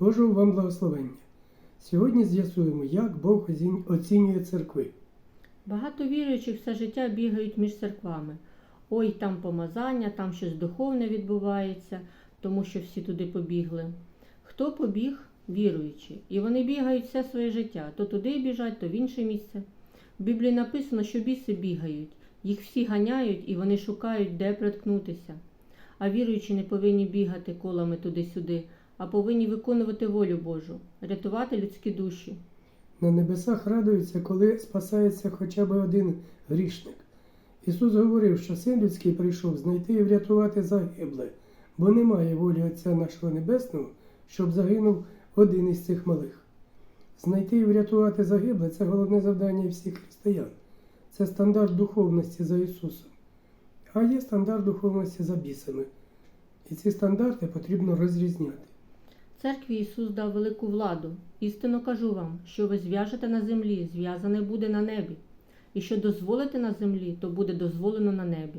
Божого вам благословення. Сьогодні з'ясуємо, як Бог оцінює церкви. Багато віруючих все життя бігають між церквами. Ой, там помазання, там щось духовне відбувається, тому що всі туди побігли. Хто побіг? Віруючі. І вони бігають все своє життя. То туди біжать, то в інше місце. В Біблії написано, що біси бігають. Їх всі ганяють і вони шукають, де приткнутися. А віруючі не повинні бігати колами туди-сюди, а повинні виконувати волю Божу, рятувати людські душі. На небесах радуються, коли спасається хоча б один грішник. Ісус говорив, що син людський прийшов знайти і врятувати загибле, бо немає волі Отця нашого Небесного, щоб загинув один із цих малих. Знайти і врятувати загибле це головне завдання всіх християн. Це стандарт духовності за Ісусом. А є стандарт духовності за бісами. І ці стандарти потрібно розрізняти. Церкві Ісус дав велику владу. Істинно кажу вам, що ви зв'яжете на землі, зв'язане буде на небі, і що дозволите на землі, то буде дозволено на небі.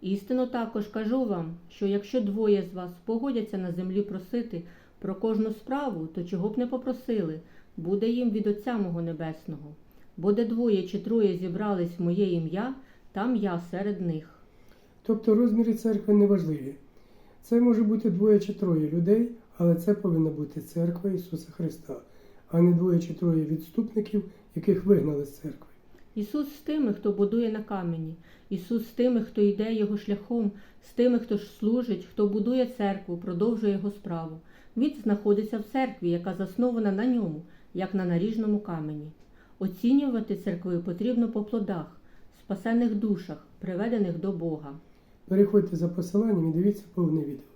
Істинно також кажу вам, що якщо двоє з вас погодяться на землі просити про кожну справу, то чого б не попросили, буде їм від Отця мого Небесного. Бо де двоє чи троє зібрались в моє ім'я, там я серед них. Тобто розміри церкви не важливі. Це може бути двоє чи троє людей, але це повинна бути церква Ісуса Христа, а не двоє чи троє відступників, яких вигнали з церкви. Ісус з тими, хто будує на камені, Ісус з тими, хто йде його шляхом, з тими, хто ж служить, хто будує церкву, продовжує його справу. Він знаходиться в церкві, яка заснована на ньому, як на наріжному камені. Оцінювати церкви потрібно по плодах, спасених душах, приведених до Бога. Переходьте за посиланням і дивіться повне відео.